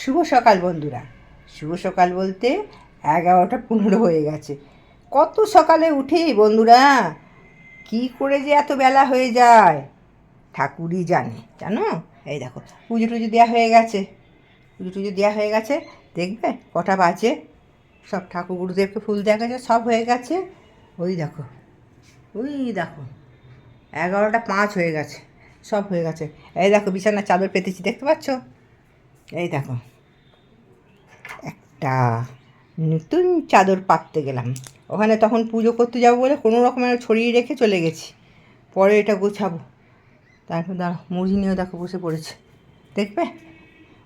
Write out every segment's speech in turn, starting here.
শুভ সকাল বন্ধুরা। শুভ সকাল বলতে এগারোটা পনেরো হয়ে গেছে। কত সকালে উঠি বন্ধুরা, কি করে যে এত বেলা হয়ে যায়, ঠাকুরই জানে, জানো? এই দেখো, পুজো টুজো দেওয়া হয়ে গেছে। পুজো টুজো দেওয়া হয়ে গেছে, দেখবে? কটা বাজে? সব ঠাকুর গুরুদেবকে ফুল দেওয়া গেছে সব হয়ে গেছে। ওই দেখো ওই দেখো, এগারোটা পাঁচ হয়ে গেছে, সব হয়ে গেছে। এই দেখো, বিছানার চাদর পেতেছি, দেখতে পাচ্ছ? এই দেখো, একটা নতুন চাদর পাততে গেলাম। ওখানে তখন পুজো করতে যাব বলে কোনো রকমের ছড়িয়ে রেখে চলে গেছি। পরে এটা গোছাবো। তারপর দাঁড়ো মুড়ি নিয়েও দেখো বসে পড়েছে। দেখবে?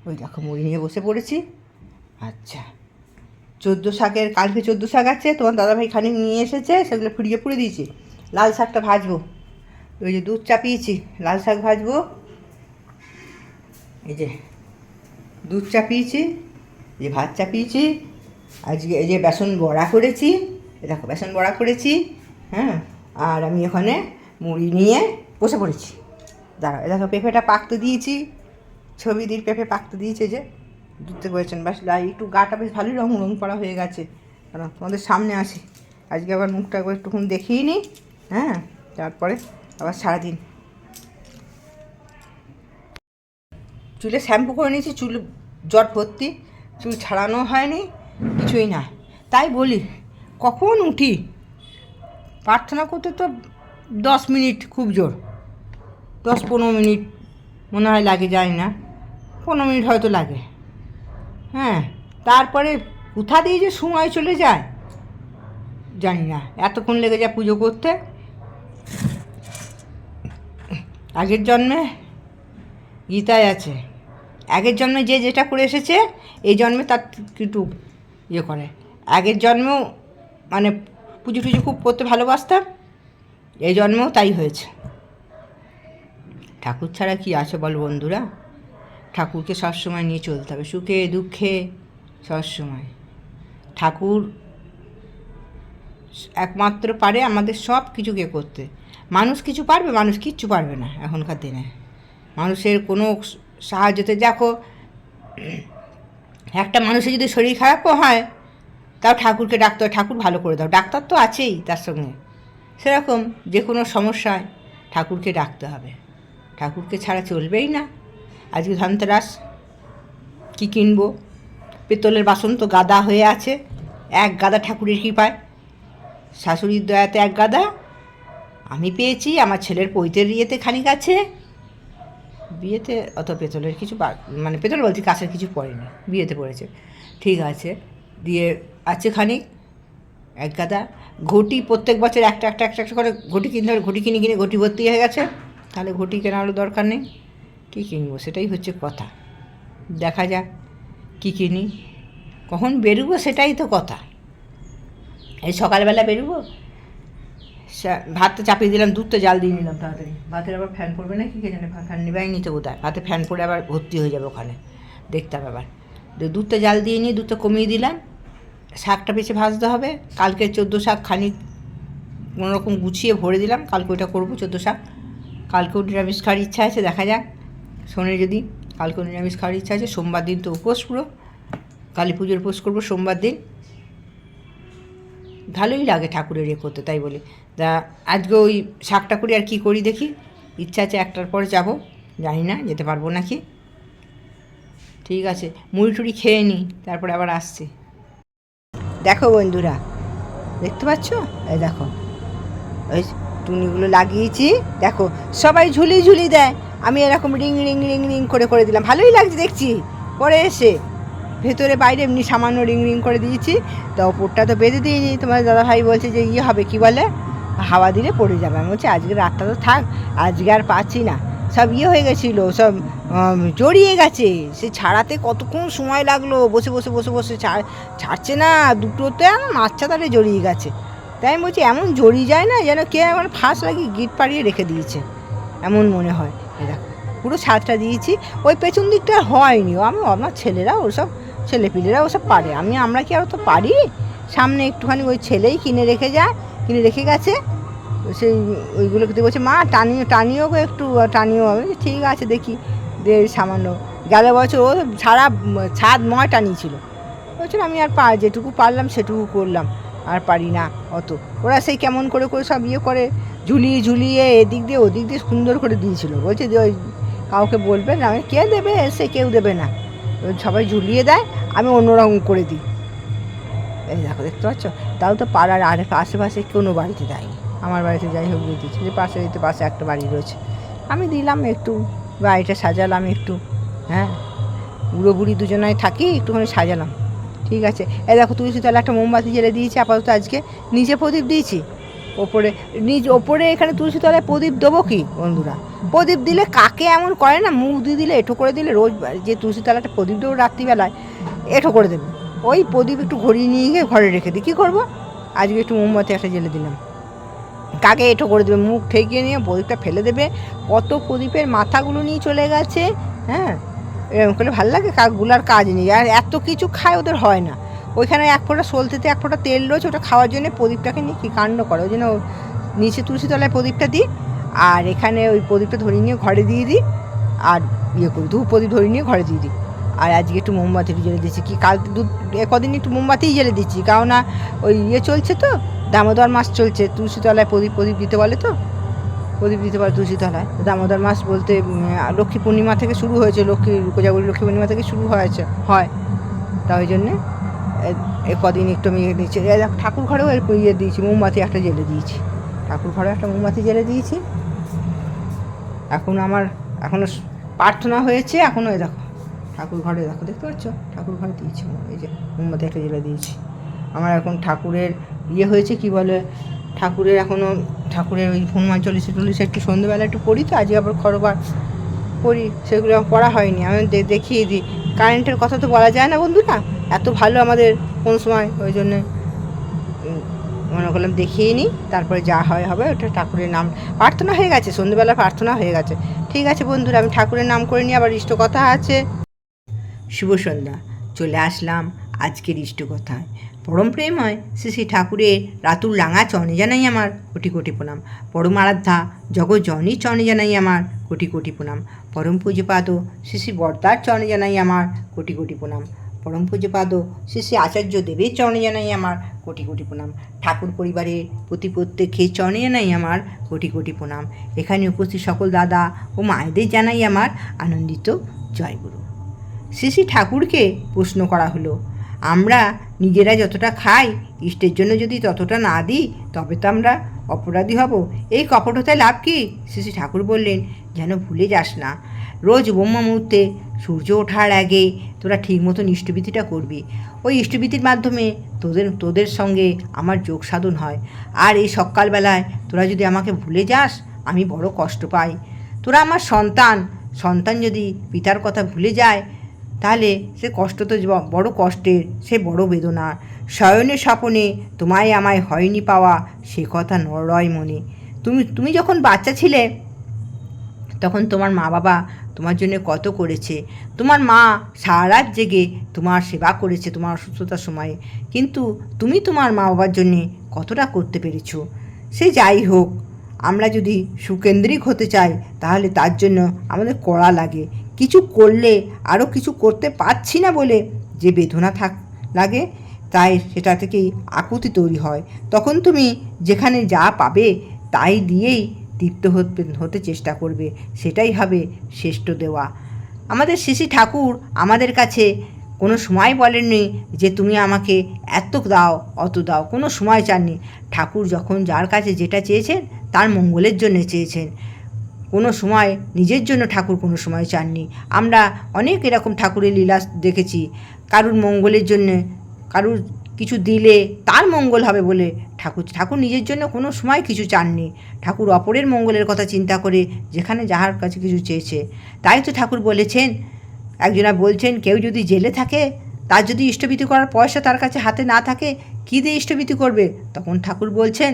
ওই দেখো, মুড়ি নিয়ে বসে পড়েছি। আচ্ছা। চোদ্দ শাকের, কালকে চোদ্দ শাক আছে, তোমার দাদাভাই খানিক নিয়ে এসেছে, সেগুলো ফুরিয়ে পুড়ে দিয়েছি। লাল শাকটা ভাজবো। ওই যে দুধ চাপিয়েছি, লাল শাক ভাজবো। এই যে দুধ চাপিয়েছি যে ভাত চাপিয়েছি, আজকে এই যে বেসন বড়া করেছি দেখো বেসন বড়া করেছি হ্যাঁ আর আমি ওখানে মুড়ি নিয়ে বসে পড়েছি। দাঁড়াও দেখো পেঁপেটা পাকতে দিয়েছি, ছবি দিয়ে পেঁপে পাকতে দিয়েছে যে দুধতে করেছেন লাই, একটু গাটা বেশ ভালোই রং রং করা হয়ে গেছে, কারণ তোমাদের সামনে আসি আজকে আবার মুখটা একটুক্ষণ দেখিয়ে নিই হ্যাঁ তারপরে আবার সারাদিন চুলে শ্যাম্পু করে নিয়েছি, চুল জট ভর্তি, চুল ছাড়ানো হয়নি, কিছুই না। তাই বলি, কখন উঠি? প্রার্থনা করতে তো দশ মিনিট খুব জোর। দশ পনেরো মিনিট মনে হয় লাগে যায় না। পনেরো মিনিট হয়তো লাগে। হ্যাঁ তারপরে কোথা দিয়ে যে সময় চলে যায়, জানি না। এতক্ষণ লেগে যায় পুজো করতে। আগের জন্মে গীতায় আছে। আগের জন্মে যে যেটা করে এসেছে, এই জন্মে তার একটু ইয়ে করে। আগের জন্মেও মানে পুজো টুজো খুব করতে ভালোবাসতাম, এই জন্মেও তাই হয়েছে। ঠাকুর ছাড়া কি আছে বল বন্ধুরা? ঠাকুরকে সবসময় নিয়ে চলতে হবে, সুখে, দুঃখে সবসময়। ঠাকুর একমাত্র পারে আমাদের সব কিছুকে করতে। মানুষ কিছু পারবে, মানুষ কিচ্ছু পারবে না এখনকার দিনে। মানুষের কোনো সাহায্যতে দেখো, একটা মানুষের যদি শরীর খারাপও হয়, তাও ঠাকুরকে ডাকতে হয়, ঠাকুর ভালো করে দাও। ডাক্তার তো আছেই তার সঙ্গে। সেরকম যে কোনো সমস্যায় ঠাকুরকে ডাকতে হবে। ঠাকুরকে ছাড়া চলবেই না। আজকে ধনতেরাস, কী কিনবো? পেতলের বাসন তো গাদা হয়ে আছে। এক গাদা ঠাকুরের কৃপায়। শাশুড়ির দয়াতে এক গাদা। আমি পেয়েছি, আমার ছেলের পৈতের ইয়েতে খানিক আছে। বিয়েতে অত পেতলের কিছু মানে পেতল বলছি কাছের কিছু পড়েনি, বিয়েতে পড়েছে। ঠিক আছে, দিয়ে আছে খানিক, এক গাদা ঘটি, প্রত্যেক বছর একটা একটা একটা একটা করে ঘটি কিনতে হবে, ঘটি কিনে কিনে ঘটি ভর্তি হয়ে গেছে, তাহলে ঘটি কেনারও দরকার নেই। কী কিনবো, সেটাই হচ্ছে কথা। দেখা যাক কী কিনি, কখন বেরোবো সেটাই তো কথা। এই সকালবেলা বেরোবো? ভাতটা চাপিয়ে দিলাম, দুধটা জাল দিয়ে নিলাম তাড়াতাড়ি। ভাতের আবার ফ্যান পড়বে না কি কে জানে ফ্যান নিবাই নিতে বোধ হয় ভাতে ফ্যান পড়ে আবার ভর্তি হয়ে যাবে ওখানে। দেখতে হবে আবার দুধটা জাল দিয়ে নিয়ে, দুধটা কমিয়ে দিলাম। শাকটা বেছে ভাজতে হবে। কালকে চোদ্দ শাক খানিক কোনো রকম গুছিয়ে ভরে দিলাম। কালকে ওইটা করব চোদ্দ শাক। কালকেও নিরামিষ খাওয়ার ইচ্ছা আছে, দেখা যাক। শোনে যদি কালকেও নিরামিষ খাওয়ার ইচ্ছা আছে, সোমবার দিন তো উপোস পুরো। কালী পুজোর উপোস করব সোমবার দিন। ভালোই লাগে ঠাকুরের এ করতে, তাই বলে। তা আজকে ওই শাকটা করি আর কি করি দেখি। ইচ্ছা আছে একটার পরে যাব, জানি না, যেতে পারব নাকি। ঠিক আছে মুড়ি টুড়ি খেয়ে নিই, তারপরে আবার আসছি। দেখো বন্ধুরা, দেখতে পাচ্ছ? এই দেখো ওই টুনিগুলো লাগিয়েছি। দেখো, সবাই ঝুলি ঝুলি দেয়। আমি এরকম রিং রিং রিং রিং করে করে দিলাম। ভালোই লাগছে দেখছি। পরে এসে ভেতরে, বাইরে এমনি সামান্য রিং রিং করে দিয়েছি। তো ওপরটা তো বেঁধে দিইনি। তোমার দাদা ভাই বলছে যে ইয়ে হবে কি বলে? হাওয়া দিলে পড়ে যাবে। আমি বলছি, আজকে রাতটা তো থাক, আজকে আর পাচ্ছি না। সব ইয়ে হয়ে গেছিল, সব জড়িয়ে গেছে। সে ছাড়াতে কতক্ষণ সময় লাগল? বসে বসে বসে বসে ছাড়, ছাড়ছে না। দুটোতে মাচ্ছা তারে জড়িয়ে গেছে। তাই আমি বলছি, এমন জড়িয়ে যায় না যেন কে আমার ফাঁস লাগিয়ে গিট পাড়িয়ে রেখে দিয়েছে। এমন মনে হয়। দেখো, পুরো ছাদটা দিয়েছি। ওই পেছন দিকটা হয়নি। আমি, আমার ছেলেরা ওসব ছেলেপিলেরা ওসব পারে। আমি, আমরা কি আর তো পারি? সামনে একটুখানি ওই ছেলেই কিনে রেখে যায়, কিনে রেখে গেছে। সেই ওইগুলোকে দিয়ে বলছে, মা, টানিও টানিও গো একটু টানিও আমি। ঠিক আছে, দেখি। দে সামান্য গেল বছর ও সারা ছাদ ময় টানিয়েছিল। বলছিল, আমি আর পা, যেটুকু পারলাম সেটুকু করলাম, আর পারি না অত। ওরা সেই কেমন করে করে সব ইয়ে করে, ঝুলিয়ে ঝুলিয়ে এদিক দিয়ে ওদিক দিয়ে সুন্দর করে দিয়েছিল। বলছে যে, ওই কাউকে বলবে না। কে দেবে? সে কেউ দেবে না। সবাই ঝুলিয়ে দেয়। আমি অন্যরকম করে দিই। এই দেখো, দেখতে পাচ্ছ? তাও তো পাড়ার আর আশেপাশে কোনো বাড়িতে দেয়নি আমার বাড়িতে যাই হোক দিয়ে যে পাশে দিতে পাশে একটা বাড়ি রয়েছে। আমি দিলাম একটু, বাড়িটা সাজালাম একটু হ্যাঁ? বুড়ো বুড়ি দুজনায় থাকি, একটুখানি সাজালাম। ঠিক আছে? এই দেখো, তুলসী তলে একটা মোমবাতি জেলে দিয়েছি আপাতত আজকে। নিচে প্রদীপ দিয়েছি। ওপরে নিজ ওপরে এখানে তুলসী তলায় প্রদীপ দেবো কি, বন্ধুরা? প্রদীপ দিলে কাকে এমন করে না? মুখ দিয়ে দিলে এঁটো করে দিলে রোজ যে তুলসী তলাটা প্রদীপ দেবো রাত্রিবেলায় এঁটো করে দেবে। ওই প্রদীপ একটু ঘড়িয়ে নিয়ে গিয়ে ঘরে রেখে দিই। কী করব? আজকে একটু মোমবাতি একটা জেলে দিলাম। কাকে এঁটো করে দেবে? মুখ ঠেকিয়ে নিয়ে প্রদীপটা ফেলে দেবে। কত প্রদীপের মাথাগুলো নিয়ে চলে গেছে হ্যাঁ? এরকম করলে ভালো লাগে? কাকগুলার কাজ নেই। আর এত কিছু খায় ওদের হয় না। ওইখানে এক ফোঁটা সলতেতে এক ফোঁটা তেল রয়েছে, ওটা খাওয়ার জন্য প্রদীপটাকে নিয়ে কী কাণ্ড করে? ওই জন্য নিচে তুলসী তলায় প্রদীপটা দিই। আর এখানে ওই প্রদীপটা ধরিয়ে নিয়ে ঘরে দিয়ে দিই। আর ইয়ে করি, ধূপ প্রদীপ ধরিয়ে নিয়ে ঘরে দিয়ে দিই। আর আজকে একটু মোমবাতি জেলে দিচ্ছি কি কাল দু কদিন একটু মোমবাতিই জেলে দিচ্ছি কারণ না ওই ইয়ে চলছে তো, দামোদর মাস চলছে তুলসী তলায় প্রদীপ প্রদীপ দিতে বলে তো? প্রদীপ দিতে পারে তুলসী তলায় দামোদর মাস বলতে লক্ষ্মী পূর্ণিমা থেকে শুরু হয়েছে, লক্ষ্মী কোজাগরী লক্ষ্মী পূর্ণিমা থেকে শুরু হয়েছে, হয়। তা ওই জন্যে কদিন একটু আমি ইয়ে দেখ, ঠাকুর ঘরেও ইয়ে দিয়েছি, মোমবাতি একটা জেলে দিয়েছি। ঠাকুর ঘরে একটা মোমবাতি জেলে দিয়েছি। এখন আমার এখনও প্রার্থনা হয়েছে এখনও দেখো। ঠাকুর ঘরে, দেখো দেখতে পাচ্ছ? ঠাকুর ঘরে দিয়েছি এই যে মোমবাতি একটা জেলে দিয়েছি। আমার এখন ঠাকুরের ইয়ে হয়েছে, কি বলে, ঠাকুরের এখনও ঠাকুরের ওই হনুমান চল্লিশে টল্লিশে একটু সন্ধ্যেবেলা একটু পড়ি তো, আজকে আবার খরবার পড়ি, সেগুলো পড়া হয়নি। আমি দেখিয়ে দিই। কারেন্টের কথা তো বলা যায় না বন্ধুরা, এত ভালো আমাদের কোন সময়, ওই জন্যে মনে করলাম দেখিয়ে নিই, তারপরে যা হয় হবে, ওটা ঠাকুরের নাম। প্রার্থনা হয়ে গেছে সন্ধ্যেবেলা প্রার্থনা হয়ে গেছে। ঠিক আছে বন্ধুরা, আমি ঠাকুরের নাম করে নিই, আবার ইষ্ট কথা আছে। শুভ সন্ধ্যা। চলে আসলাম আজকের ইষ্ট কথায় পরম প্রেম হয় শ্রী শ্রী ঠাকুরের রাতুর লাঙা চরণে জানাই আমার কোটি কোটি প্রণাম। পরম আরাধ্যা জগৎ জননীর চনে জানাই আমার কোটি কোটি প্রণাম। পরম পূজ্যপাদ শ্রী শ্রী বর্দার চরণে জানাই আমার কোটি কোটি প্রণাম। পরম পূজ্যপাদ শ্রী শ্রী আচার্য দেবের চরণে জানাই আমার কোটি কোটি প্রণাম। ঠাকুর পরিবারের প্রতি প্রত্যেকের চরণে জানাই আমার কোটি কোটি প্রণাম। এখানে উপস্থিত সকল দাদা ও মায়েদের জানাই আমার আনন্দিত জয়গুরু। শ্রী ঠাকুরকে প্রশ্ন করা হলো, আমরা নিজেরা যতটা খাই, ইষ্টের জন্য যদি ততটা না দিই, তবে তো আমরা অপরাধী হব। এই কপটতায় লাভ কি? শ্রী ঠাকুর বললেন, যেন ভুলে যাস না। রোজ ব্রহ্ম মুহূর্তে সূর্য ওঠার আগে তোরা ঠিক মতন ইষ্টবিধিটা করবি। ওই ইষ্টবিধির মাধ্যমে তোদের তোদের সঙ্গে আমার যোগ সাধন হয়। আর এই সকালবেলায় তোরা যদি আমাকে ভুলে যাস, আমি বড় কষ্ট পাই। তোরা আমার সন্তান। সন্তান যদি পিতার কথা ভুলে যায় তাহলে সে কষ্ট তো বড় কষ্টের, সে বড় বেদনার। শয়নে স্বপনে তোমায় আমায় হয়নি পাওয়া, সে কথা নরয় মনে। তুমি তুমি যখন বাচ্চা ছিলে, তখন তোমার মা বাবা তোমার জন্য কত করেছে। তোমার মা সারা জেগে তোমার সেবা করেছে তোমার অসুস্থতার সময়ে। কিন্তু তুমি তোমার মা বাবার জন্যে কতটা করতে পেরেছ? সে যাই হোক, আমরা যদি সুকেন্দ্রিক হতে চাই, তাহলে তার জন্য আমাদের কড়া লাগে। কিছু করলে আরও কিছু করতে পারছি না বলে যে বেদনা থাক, লাগে, তাই সেটা থেকেই আকুতি তৈরি হয়। তখন তুমি যেখানে যা পাবে, তাই দিয়েই তৃপ্ত হতে চেষ্টা করবে। সেটাই হবে শ্রেষ্ঠ দেওয়া। আমাদের শিশি ঠাকুর আমাদের কাছে কোনো সময় বলেননি যে তুমি আমাকে এত দাও, অত দাও। কোনো সময় চাননি। ঠাকুর যখন যার কাছে যেটা চেয়েছেন, তার মঙ্গলের জন্য চেয়েছেন। কোনো সময় নিজের জন্য ঠাকুর কোনো সময় চাননি। আমরা অনেক এরকম ঠাকুরের লীলা দেখেছি। কারুর মঙ্গলের জন্য, কারুর কিছু দিলে তার মঙ্গল হবে বলে ঠাকুর ঠাকুর নিজের জন্য কোনো সময় কিছু চাননি। ঠাকুর অপরের মঙ্গলের কথা চিন্তা করে যেখানে যাহার কাছে কিছু চেয়েছে। তাই তো ঠাকুর বলেছেন, একজনা বলছেন, কেউ যদি জেলে থাকে, তার যদি ইষ্টবিতি করার পয়সা তার কাছে হাতে না থাকে, কী দিয়ে ইষ্টবিতি করবে? তখন ঠাকুর বলছেন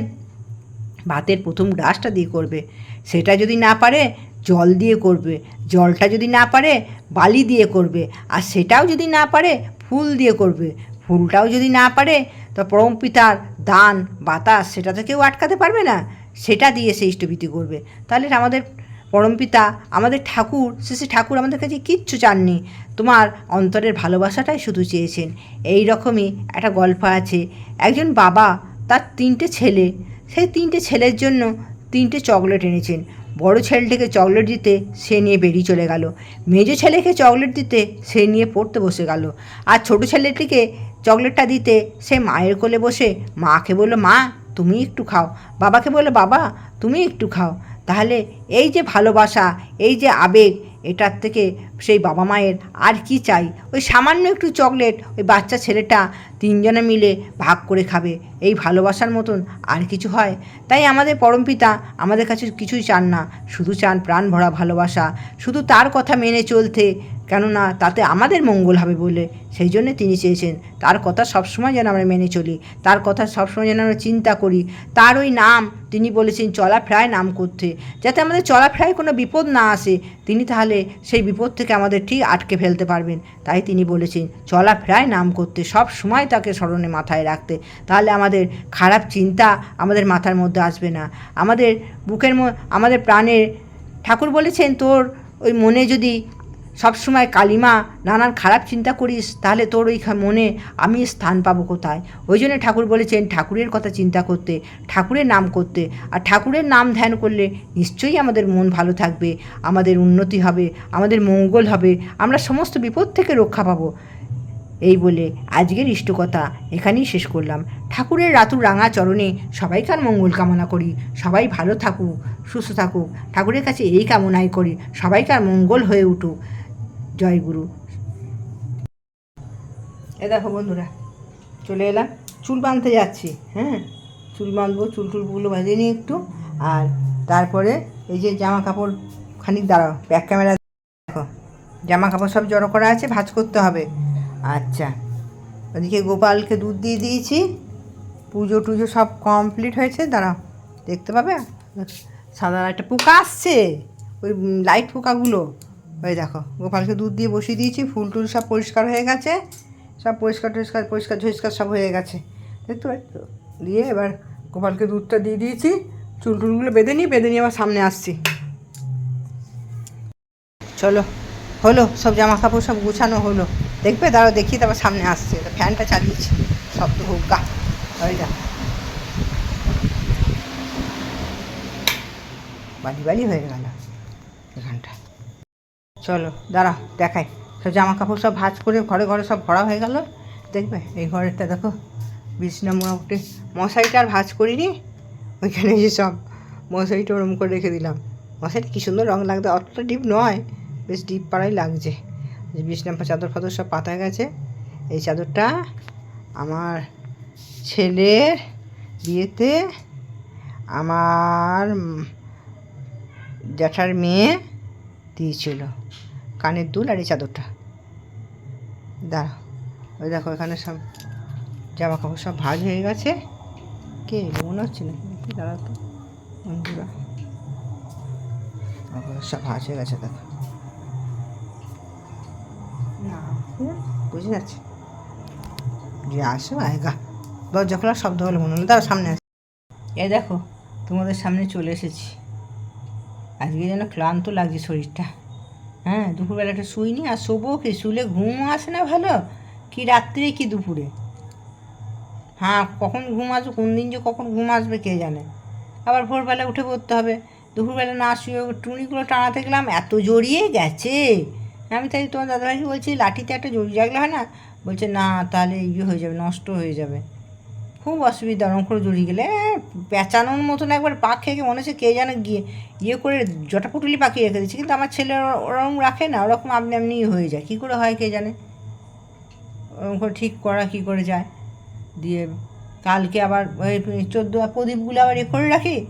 ভাতের প্রথম গ্রাসটা দিয়ে করবে। সেটা যদি না পারে, জল দিয়ে করবে। জলটা যদি না পারে, বালি দিয়ে করবে। আর সেটাও যদি না পারে, ফুল দিয়ে করবে। ফুলটাও যদি না পারে, তো পরম পিতার দান, বাতাস সেটা তো কেউ আটকাতে পারবে না। সেটা দিয়ে সে ইষ্টভীতি করবে। তাহলে আমাদের পরমপিতা আমাদের ঠাকুর, শ্রী ঠাকুর আমাদের কাছে কিচ্ছু চাননি। তোমার অন্তরের ভালোবাসাটাই শুধু চেয়েছেন। এই রকমই একটা গল্প আছে। একজন বাবা, তার তিনটে ছেলে। সেই তিনটে ছেলের জন্য তিনটে চকলেট এনেছেন। বড় ছেলেটিকে চকলেট দিতে সে নিয়ে বেরিয়ে চলে গেল। মেজো ছেলেকে চকলেট দিতে সে নিয়ে পড়তে বসে গেল। আর ছোট ছেলেটিকে চকলেটটা দিতে সে মায়ের কোলে বসে মাকে বলল, মা, তুমি একটু খাও। বাবাকে বলল, বাবা, তুমি একটু খাও। তাহলে এই যে ভালোবাসা, এই যে আবেগ, এটার থেকে সেই বাবা মায়ের আর কি চাই? ওই সামান্য একটু চকলেট, ওই বাচ্চা ছেলেটা তিনজনে মিলে ভাগ করে খাবে। এই ভালোবাসার মতন আর কিছু হয়? তাই আমাদের পরমপিতা আমাদের কাছে কিছুই চান না। শুধু চান প্রাণ ভরা ভালোবাসা। শুধু তার কথা মেনে চলতে, কেননা তাতে আমাদের মঙ্গল হবে বলে। সেই জন্য তিনি চেয়েছেন, তার কথা সবসময় যেন আমরা মেনে চলি, তার কথা সবসময় যেন আমরা চিন্তা করি। তার ওই নাম তিনি বলেছেন, চলাফেরায় নাম করতে। যাতে আমাদের চলাফেরায় কোনো বিপদ না আসে, তিনি তাহলে সেই বিপদ থেকে আমাদের ঠিক আটকে ফেলতে পারবেন। তাই তিনি বলেছেন, চলাফেরায় নাম করতে সব সময় তাকে স্মরণে মাথায় রাখতে। তাহলে আমাদের খারাপ চিন্তা আমাদের মাথার মধ্যে আসবে না। আমাদের বুকের আমাদের প্রাণের, ঠাকুর বলেছেন তোর ওই মনে যদি সবসময় কালিমা, নানান খারাপ চিন্তা করিস, তাহলে তোর ওই মনে আমি স্থান পাবো কোথায়? ওই জন্য ঠাকুর বলেছেন, ঠাকুরের কথা চিন্তা করতে, ঠাকুরের নাম করতে। আর ঠাকুরের নাম ধ্যান করলে নিশ্চয়ই আমাদের মন ভালো থাকবে, আমাদের উন্নতি হবে, আমাদের মঙ্গল হবে, আমরা সমস্ত বিপদ থেকে রক্ষা পাবো। এই বলে আজকের ইষ্টকথা এখানেই শেষ করলাম। ঠাকুরের রাতুর রাঙা চরণে সবাইকার মঙ্গল কামনা করি। সবাই ভালো থাকুক, সুস্থ থাকুক। ঠাকুরের কাছে এই কামনাই করি, সবাইকার মঙ্গল হয়ে উঠুক। জয় গুরু। এ দেখো বন্ধুরা, চলে এলাম। চুল বাঁধতে যাচ্ছি হ্যাঁ? চুল বাঁধবো, চুল টুলগুলো বাঁধে নিই একটু। আর তারপরে এই যে জামা কাপড় খানিক দাঁড়াও ব্যাক ক্যামেরা দেখো। জামা কাপড় সব জড়ো করা আছে, ভাজ করতে হবে। আচ্ছা। ওদিকে গোপালকে দুধ দিয়ে দিয়েছি। পুজো টুজো সব কমপ্লিট হয়েছে। দাঁড়াও, দেখতে পাবে? সাদা একটা পোকা আসছে। ওই লাইট পোকাগুলো। ওই দেখো, গোপালকে দুধ দিয়ে বসিয়ে দিয়েছি। ফুল টুল সব পরিষ্কার হয়ে গেছে। সব পরিষ্কার টরিষ্কার, পরিষ্কার ঝরিষ্কার সব হয়ে গেছে। দেখতে পাচ্ছ? দিয়ে এবার গোপালকে দুধটা দিয়ে দিয়েছি। চুল টুলগুলো বেঁধে নিই, বেঁধে নিয়ে আবার সামনে আসছি। চলো। হলো, সব জামা কাপড় সব গুছানো হলো। দেখবে? দাঁড়াও, দেখি, তারপর সামনে আসছে। ফ্যানটা চালিয়েছি। শব্দ হোক, গা। বালি বালি হয়ে গেল এখানটা। চলো দাঁড়া দেখাই। সব জামা কাপড় সব ভাঁজ করে ঘরে ঘরে সব ভরা হয়ে গেল। দেখবে? এই ঘরেরটা দেখো, বিছনা মোটামুটি। মশারিটা আর ভাঁজ করিনি। ওইখানে যে সব মশারিটা ওরম করে রেখে দিলাম। মশারি কী সুন্দর রং লাগতো অতটা ডিপ নয়। বেশ ডিপ পাড়াই লাগছে। যে বিছনা চাদর ফাদর সব পাতা গেছে। এই চাদরটা আমার ছেলের বিয়েতে আমার জ্যাঠার মেয়ে দিয়েছিল। কানের দুল আর এই চাদরটা। দাঁড়া ওই দেখো এখানে সব জামা কাপড় সব ভাজ হয়ে গেছে। কে? মনে হচ্ছে না। কি দাঁড়া তো। বন্ধুরা। সব ভাজ হয়ে গেছে, দেখো। বুঝে যাচ্ছে। যে আসো আয়গা দরজা খোলার শব্দ হলো, মনে হলো দাঁড়া সামনে আস এ দেখো, তোমাদের সামনে চলে এসেছি। আজকে যেন ক্লান্ত লাগছে শরীরটা। হ্যাঁ দুপুরবেলা একটা শুইনি আর শোবো কি? শুলে ঘুম আসে না ভালো? কি রাত্রে, কি দুপুরে? হ্যাঁ কখন ঘুম আসবে, কোন দিন যে কখন ঘুম আসবে, কে জানে? আবার ভোরবেলা উঠে পড়তে হবে। দুপুরবেলা না শুয়ে টুনিগুলো টানাতে গেলাম, এত জড়িয়ে গেছে। আমি তাই তোমার দাদাভাইকে বলছি লাঠিতে একটা জড়ি জাগলে হয় না? বলছে না তাহলে ইয়ে হয়ে যাবে নষ্ট হয়ে যাবে। খুব অসুবিধা ওরকম করে জড়িয়ে গেলে। এ, পেঁচানোর মতন একবার পাক খেয়ে মনে হচ্ছে কে যেন গিয়ে ইয়ে করে জটা পুটুলি পাকিয়ে রেখে দিচ্ছে কিন্তু আমার ছেলে ওর- ওরকম রাখে না ওরকম আপনি এমনিই হয়ে যায়। কী করে হয় কে জানে? ওরকম করে ঠিক করা কী করে যায়? দিয়ে কালকে আবার ওই চোদ্দ প্রদীপগুলো আবার এ করে রাখি।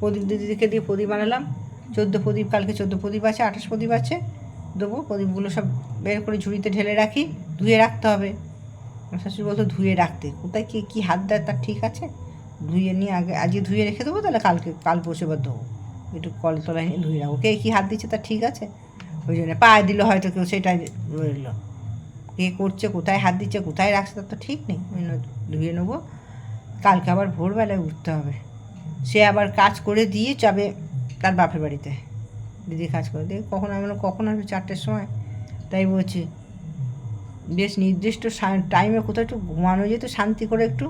প্রদীপ দিদিকে দিয়ে প্রদীপ আনালাম। চোদ্দ প্রদীপ কালকে চোদ্দ প্রদীপ আছে আঠাশ প্রদীপ আছে। দেবো, প্রদীপগুলো সব বের করে ঝুড়িতে ঢেলে রাখি, ধুয়ে রাখতে হবে। আমার শাশুড়ি বলতো, ধুয়ে রাখতে। কোথায় কে, কী হাত দেয় তার ঠিক আছে? ধুয়ে নিয়ে আগে, আজকে ধুয়ে রেখে দেবো, তাহলে কালকে, কাল পরশু এবার দেবো। একটু কল তলায় নিয়ে ধুয়ে রাখব কে কী হাত দিচ্ছে তার ঠিক আছে? ওই জন্য পায়ে দিল হয়তো কেউ, সেটাই রইল। কে করছে, কোথায় হাত দিচ্ছে, কোথায় রাখছে তার তো ঠিক নেই। ধুয়ে নেব। কালকে আবার ভোরবেলায় উঠতে হবে। সে আবার কাজ করে দিয়ে যাবে তার বাপের বাড়িতে। দিদি কাজ করে। দেখ কখন আমি বললাম, কখন আসবে? চারটের সময়। তাই বলছি বেশ নির্দিষ্ট টাইমে কোথাও একটু ঘুমানো যেত শান্তি করে একটু।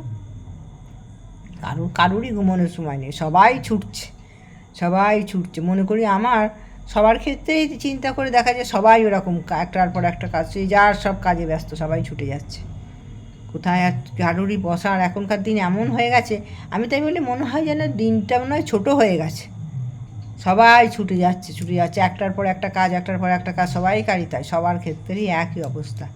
কারোর কারুরই ঘুমানোর সময় নেই। সবাই ছুটছে সবাই ছুটছে। মনে করি আমার সবার ক্ষেত্রেই চিন্তা করে দেখা যায় সবাই ওরকম একটার পর একটা কাজ যার সব কাজে ব্যস্ত সবাই ছুটে যাচ্ছে। কোথায় আর কারোরই বসার এখনকার দিন এমন হয়ে গেছে আমি তাই বলি মনে হয় যেন দিনটা মনে হয় ছোটো হয়ে গেছে। সবাই ছুটে যাচ্ছে ছুটে যাচ্ছে। একটার পর একটা কাজ, একটার পর একটা কাজ, সবাই কারি তাই, সবার ক্ষেত্রেই একই অবস্থা।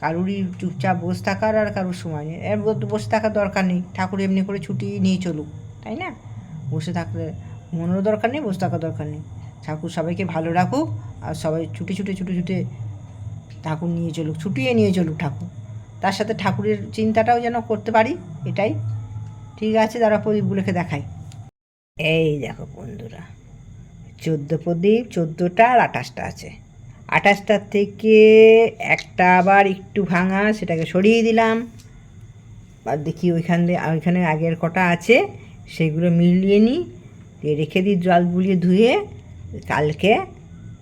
কারুরই চুপচাপ বসে থাকার আর কারুর সময় নেই। এর বসে থাকার দরকার নেই, ঠাকুর এমনি করে ছুটি নিয়ে চলুক, তাই না? বসে থাকলে ঘুমানোর দরকার নেই, বসে থাকার দরকার নেই। ঠাকুর সবাইকে ভালো রাখুক আর সবাই ছুটে ছুটে ছুটে ছুটে ঠাকুর নিয়ে চলুক, ছুটিয়ে নিয়ে চলুক ঠাকুর। তার সাথে ঠাকুরের চিন্তাটাও যেন করতে পারি, এটাই। ঠিক আছে তারা প্রদীপগুলোকে দেখাই। এই দেখো বন্ধুরা। চোদ্দ প্রদীপ, চোদ্দোটা আর আঠাশটা আছে। আঠাশটার থেকে একটা আবার একটু ভাঙা, সেটাকে সরিয়ে দিলাম। আর দেখি ওইখান দিয়ে ওইখানে আগের কটা আছে, সেগুলো মিলিয়ে নিই। দিয়ে রেখে দিই জল বুলিয়ে ধুয়ে, কালকে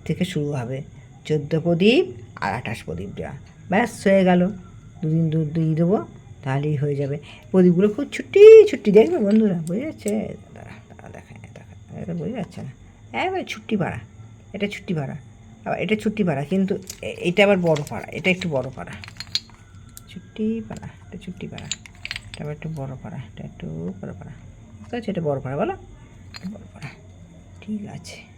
থেকে শুরু হবে। চোদ্দ প্রদীপ আর আঠাশ প্রদীপ দেওয়া। ব্যাস, হয়ে গেল। দুদিন দুধ দিয়ে দেবো, তাহলেই হয়ে যাবে। প্রদীপগুলো খুব ছুটি ছুটি, দেখবে বন্ধুরা, বুঝে যাচ্ছে? দাঁড়া দাঁড়া দেখা দেখা বোঝা যাচ্ছে না। একবার ছুট্টি পাড়া এটা ছুটি পাড়া আবার এটা ছুট্টি পাড়া কিন্তু এটা আবার বড় পাড়া, এটা একটু বড় পাড়া। ছুটি পাড়া এটা ছুটি পাড়া এটা আবার একটু বড় পাড়া, এটা একটু বড় পাড়া। বুঝতে পারছ এটা বড় পাড়া, বলো? বড় পাড়া। ঠিক আছে।